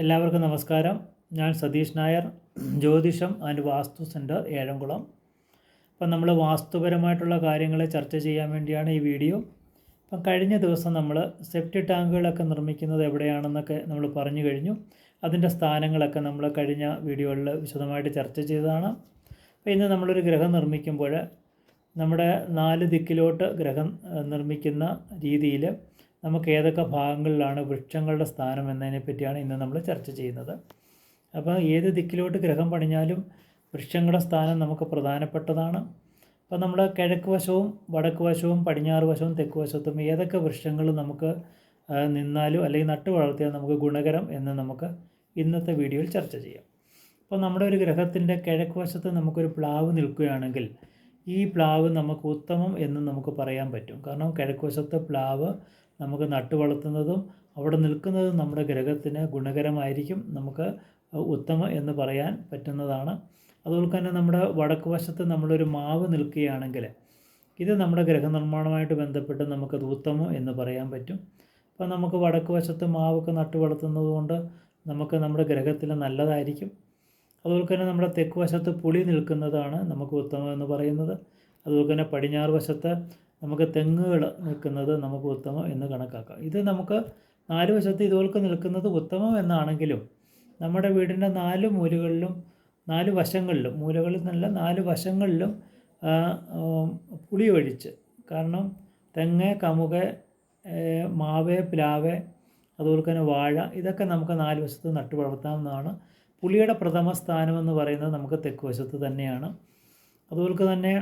എല്ലാവർക്കും നമസ്കാരം. ഞാൻ സതീഷ് നായർ ജ്യോതിഷം ആൻഡ് വാസ്തു സെന്റർ ഏഴംകുളം. അപ്പം നമ്മൾ വാസ്തുപരമായിട്ടുള്ള കാര്യങ്ങളെ ചർച്ച ചെയ്യാൻ വേണ്ടിയാണ് ഈ വീഡിയോ. അപ്പം കഴിഞ്ഞ ദിവസം നമ്മൾ സെപ്റ്റി ടാങ്കുകളൊക്കെ നിർമ്മിക്കുന്നത് എവിടെയാണെന്നൊക്കെ നമ്മൾ പറഞ്ഞു കഴിഞ്ഞു. അതിന്റെ സ്ഥാനങ്ങളൊക്കെ നമ്മൾ കഴിഞ്ഞ വീഡിയോകളിൽ വിശദമായിട്ട് ചർച്ച ചെയ്തതാണ്. അപ്പോൾ ഇന്ന് നമ്മളൊരു ഗ്രഹം നിർമ്മിക്കുമ്പോൾ നമ്മുടെ നാല് ദിക്കിലോട്ട് ഗ്രഹം നിർമ്മിക്കുന്ന രീതിയിൽ നമുക്ക് ഏതൊക്കെ ഭാഗങ്ങളിലാണ് വൃക്ഷങ്ങളുടെ സ്ഥാനം എന്നതിനെ പറ്റിയാണ് ഇന്ന് നമ്മൾ ചർച്ച ചെയ്യുന്നത്. അപ്പോൾ ഏത് ദിക്കിലോട്ട് ഗ്രഹം പണിഞ്ഞാലും വൃക്ഷങ്ങളുടെ സ്ഥാനം നമുക്ക് പ്രധാനപ്പെട്ടതാണ്. അപ്പോൾ നമ്മൾ കിഴക്ക് വശവും വടക്ക് വശവും പടിഞ്ഞാറ് വശവും തെക്ക് വശത്തും ഏതൊക്കെ വൃക്ഷങ്ങൾ നമുക്ക് നിന്നാലും അല്ലെങ്കിൽ നട്ടു വളർത്തിയാൽ നമുക്ക് ഗുണകരം എന്ന് നമുക്ക് ഇന്നത്തെ വീഡിയോയിൽ ചർച്ച ചെയ്യാം. അപ്പോൾ നമ്മുടെ ഒരു ഗ്രഹത്തിന്റെ കിഴക്ക് വശത്ത് നമുക്കൊരു പ്ലാവ് നിൽക്കുകയാണെങ്കിൽ ഈ പ്ലാവ് നമുക്ക് ഉത്തമം എന്ന് നമുക്ക് പറയാൻ പറ്റും. കാരണം കിഴക്ക് വശത്ത് പ്ലാവ് നമുക്ക് നട്ടു വളർത്തുന്നതും അവിടെ നിൽക്കുന്നതും നമ്മുടെ ഗ്രഹത്തിന് ഗുണകരമായിരിക്കും. നമുക്ക് ഉത്തമ എന്ന് പറയാൻ പറ്റുന്നതാണ്. അതുപോലെ തന്നെ നമ്മുടെ വടക്ക് വശത്ത് നമ്മളൊരു മാവ് നിൽക്കുകയാണെങ്കിൽ ഇത് നമ്മുടെ ഗ്രഹനിർമ്മാണമായിട്ട് ബന്ധപ്പെട്ട് നമുക്കത് ഉത്തമം എന്ന് പറയാൻ പറ്റും. അപ്പോൾ നമുക്ക് വടക്ക് വശത്ത് മാവൊക്കെ നട്ടു വളർത്തുന്നത് കൊണ്ട് നമുക്ക് നമ്മുടെ ഗ്രഹത്തിൽ നല്ലതായിരിക്കും. അതുപോലെ തന്നെ നമ്മുടെ തെക്ക് വശത്ത് പുളി നിൽക്കുന്നതാണ് നമുക്ക് ഉത്തമം എന്ന് പറയുന്നത്. അതുപോലെ തന്നെ പടിഞ്ഞാറ് വശത്ത് നമുക്ക് തെങ്ങുകൾ നിൽക്കുന്നത് നമുക്ക് ഉത്തമം എന്ന് കണക്കാക്കാം. ഇത് നമുക്ക് നാല് വശത്ത് ഇതുപോലൊക്കെ നിൽക്കുന്നത് ഉത്തമം എന്നാണെങ്കിലും നമ്മുടെ വീടിന്റെ നാല് മൂലകളിലും നാല് വശങ്ങളിലും മൂലകളിൽ നിന്നല്ല നാല് വശങ്ങളിലും പുളി ഒഴിച്ച്. കാരണം തെങ്ങ് കമുക മാവ് പ്ലാവ് അതുപോലെ തന്നെ വാഴ ഇതൊക്കെ നമുക്ക് നാല് വശത്ത് നട്ടു വളർത്താവുന്നതാണ് പുളിയുടെ പ്രഥമ സ്ഥാനം എന്ന് പറയുന്നത് നമുക്ക് തെക്ക് വശത്ത് തന്നെയാണ്. അതുപോലെ തന്നെ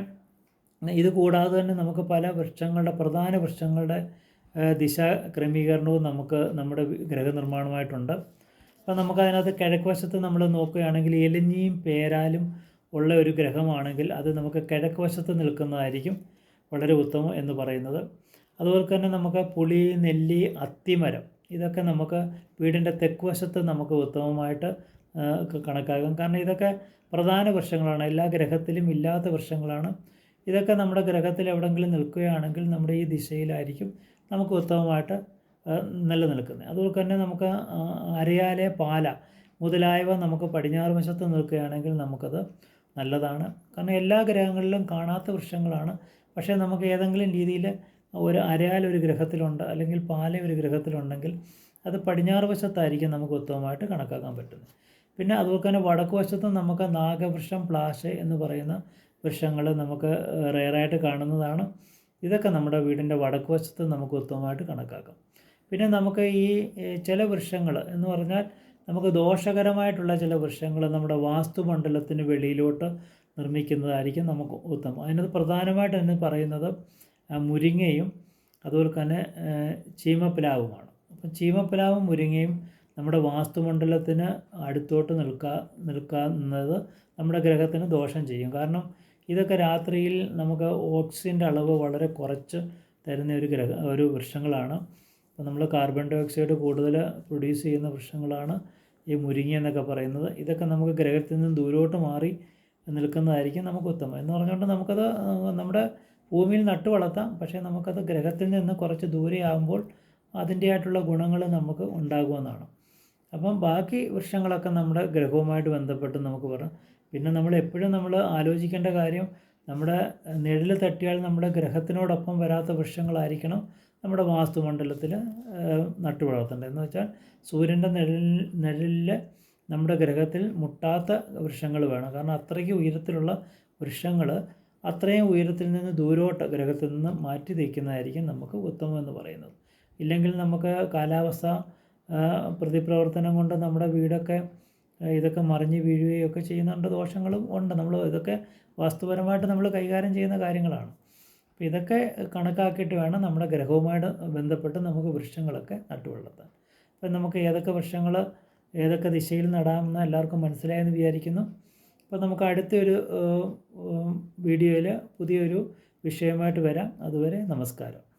ഇത് കൂടാതെ തന്നെ നമുക്ക് പല വൃക്ഷങ്ങളുടെ പ്രധാന വൃക്ഷങ്ങളുടെ ദിശ ക്രമീകരണവും നമുക്ക് നമ്മുടെ ഗ്രഹനിർമ്മാണമായിട്ടുണ്ട് അപ്പോൾ നമുക്കതിനകത്ത് കിഴക്ക് വശത്ത് നമ്മൾ നോക്കുകയാണെങ്കിൽ എലിഞ്ഞിയും പേരാലും ഉള്ള ഒരു ഗ്രഹമാണെങ്കിൽ അത് നമുക്ക് കിഴക്ക് വശത്ത് നിൽക്കുന്നതായിരിക്കും വളരെ ഉത്തമം എന്ന് പറയുന്നത്. അതുപോലെ തന്നെ നമുക്ക് പുളി നെല്ലി അത്തിമരം ഇതൊക്കെ നമുക്ക് വീടിന്റെ തെക്ക് വശത്ത് നമുക്ക് ഉത്തമമായിട്ട് കണക്കാക്കാം. കാരണം ഇതൊക്കെ പ്രധാന വൃക്ഷങ്ങളാണ്. എല്ലാ ഗ്രഹത്തിലും ഇല്ലാത്ത വൃക്ഷങ്ങളാണ്. ഇതൊക്കെ നമ്മുടെ ഗ്രഹത്തിൽ എവിടെയെങ്കിലും നിൽക്കുകയാണെങ്കിൽ നമ്മുടെ ഈ ദിശയിലായിരിക്കും നമുക്ക് ഉത്തമമായിട്ട് നിലനിൽക്കുന്നത്. അതുപോലെ തന്നെ നമുക്ക് അരയാലെ പാല മുതലായവ നമുക്ക് പടിഞ്ഞാറ് വശത്ത് നിൽക്കുകയാണെങ്കിൽ നമുക്കത് നല്ലതാണ്. കാരണം എല്ലാ ഗ്രഹങ്ങളിലും കാണാത്ത വൃക്ഷങ്ങളാണ്. പക്ഷേ നമുക്ക് ഏതെങ്കിലും രീതിയിൽ ഒരു അരയാൽ ഒരു ഗ്രഹത്തിലുണ്ട് അല്ലെങ്കിൽ പാല ഒരു ഗ്രഹത്തിലുണ്ടെങ്കിൽ അത് പടിഞ്ഞാറ് വശത്തായിരിക്കും നമുക്ക് ഉത്തമമായിട്ട് കണക്കാക്കാൻ പറ്റുന്നത്. പിന്നെ അതുപോലെ തന്നെ വടക്ക് വശത്തും നമുക്ക് നാഗവൃക്ഷം പ്ലാശ് എന്ന് പറയുന്ന വൃക്ഷങ്ങൾ നമുക്ക് റെയറായിട്ട് കാണുന്നതാണ്. ഇതൊക്കെ നമ്മുടെ വീടിന്റെ വടക്ക് വശത്ത് നമുക്ക് ഉത്തമമായിട്ട് കണക്കാക്കാം. പിന്നെ നമുക്ക് ഈ ചില വൃക്ഷങ്ങൾ എന്ന് പറഞ്ഞാൽ നമുക്ക് ദോഷകരമായിട്ടുള്ള ചില വൃക്ഷങ്ങൾ നമ്മുടെ വാസ്തുമണ്ഡലത്തിന് വെളിയിലോട്ട് നിർമ്മിക്കുന്നതായിരിക്കും നമുക്ക് ഉത്തമം. അതിനകത്ത് പ്രധാനമായിട്ട് എന്ന് പറയുന്നത് മുരിങ്ങയും അതുപോലെ തന്നെ ചീമപ്പിലാവുമാണ്. അപ്പം ചീമപ്പിലാവും മുരിങ്ങയും നമ്മുടെ വാസ്തുമണ്ഡലത്തിന് അടുത്തോട്ട് നിൽക്കുക നിൽക്കുന്നത് നമ്മുടെ ഗ്രഹത്തിന് ദോഷം ചെയ്യും. കാരണം ഇതൊക്കെ രാത്രിയിൽ നമുക്ക് ഓക്സിജന്റെ അളവ് വളരെ കുറച്ച് തരുന്ന ഒരു ഗ്രഹ ഒരു വൃക്ഷങ്ങളാണ്. അപ്പോൾ നമ്മൾ കാർബൺ ഡൈ ഓക്സൈഡ് കൂടുതൽ പ്രൊഡ്യൂസ് ചെയ്യുന്ന വൃക്ഷങ്ങളാണ് ഈ മുരിങ്ങ എന്നൊക്കെ പറയുന്നത്. ഇതൊക്കെ നമുക്ക് ഗ്രഹത്തിൽ നിന്ന് ദൂരോട്ട് മാറി നിൽക്കുന്നതായിരിക്കും നമുക്ക് ഉത്തമം. എന്ന് പറഞ്ഞുകൊണ്ട് നമുക്കത് നമ്മുടെ ഭൂമിയിൽ നട്ടു വളർത്താം. പക്ഷേ നമുക്കത് ഗ്രഹത്തിൽ നിന്ന് കുറച്ച് ദൂരെയാകുമ്പോൾ അതിന്റെതായിട്ടുള്ള ഗുണങ്ങൾ നമുക്ക് ഉണ്ടാകുമെന്നാണ്. അപ്പം ബാക്കി വൃക്ഷങ്ങളൊക്കെ നമ്മുടെ ഗ്രഹവുമായിട്ട് ബന്ധപ്പെട്ട് നമുക്ക് പറയാം. പിന്നെ നമ്മൾ എപ്പോഴും നമ്മൾ ആലോചിക്കേണ്ട കാര്യം നമ്മുടെ നിഴൽ തട്ടിയാൽ നമ്മുടെ ഗ്രഹത്തിനോടൊപ്പം വരാത്ത വൃക്ഷങ്ങളായിരിക്കണം നമ്മുടെ വാസ്തുമണ്ഡലത്തിൽ നട്ടു വളർത്തേണ്ടത്. എന്ന് വെച്ചാൽ സൂര്യന്റെ നിഴലിൽ നിഴലിൽ നമ്മുടെ ഗ്രഹത്തിൽ മുട്ടാത്ത വൃക്ഷങ്ങൾ വേണം. കാരണം അത്രയ്ക്ക് ഉയരത്തിലുള്ള വൃക്ഷങ്ങൾ അത്രയും ഉയരത്തിൽ നിന്ന് ദൂരോട്ട് ഗ്രഹത്തിൽ നിന്ന് മാറ്റി തയ്ക്കുന്നതായിരിക്കും നമുക്ക് ഉത്തമം എന്ന് പറയുന്നത്. ഇല്ലെങ്കിൽ നമുക്ക് കാലാവസ്ഥ പ്രതിപ്രവർത്തനം കൊണ്ട് നമ്മുടെ വീടൊക്കെ ഇതൊക്കെ മറിഞ്ഞ് വീഴുകയൊക്കെ ചെയ്യുന്നുണ്ട് ദോഷങ്ങളും ഉണ്ട്. നമ്മൾ ഇതൊക്കെ വാസ്തുപരമായിട്ട് നമ്മൾ കൈകാര്യം ചെയ്യുന്ന കാര്യങ്ങളാണ്. അപ്പോൾ ഇതൊക്കെ കണക്കാക്കിയിട്ട് വേണം നമ്മുടെ ഗ്രഹവുമായിട്ട് ബന്ധപ്പെട്ട് നമുക്ക് വൃക്ഷങ്ങളൊക്കെ നട്ടുവളർത്താൻ. അപ്പം നമുക്ക് ഏതൊക്കെ വൃക്ഷങ്ങൾ ഏതൊക്കെ ദിശയിൽ നടാമെന്ന് എല്ലാവർക്കും മനസ്സിലായെന്ന് വിചാരിക്കുന്നു. അപ്പോൾ നമുക്ക് അടുത്തൊരു വീഡിയോയിൽ പുതിയൊരു വിഷയമായിട്ട് വരാം. അതുവരെ നമസ്കാരം.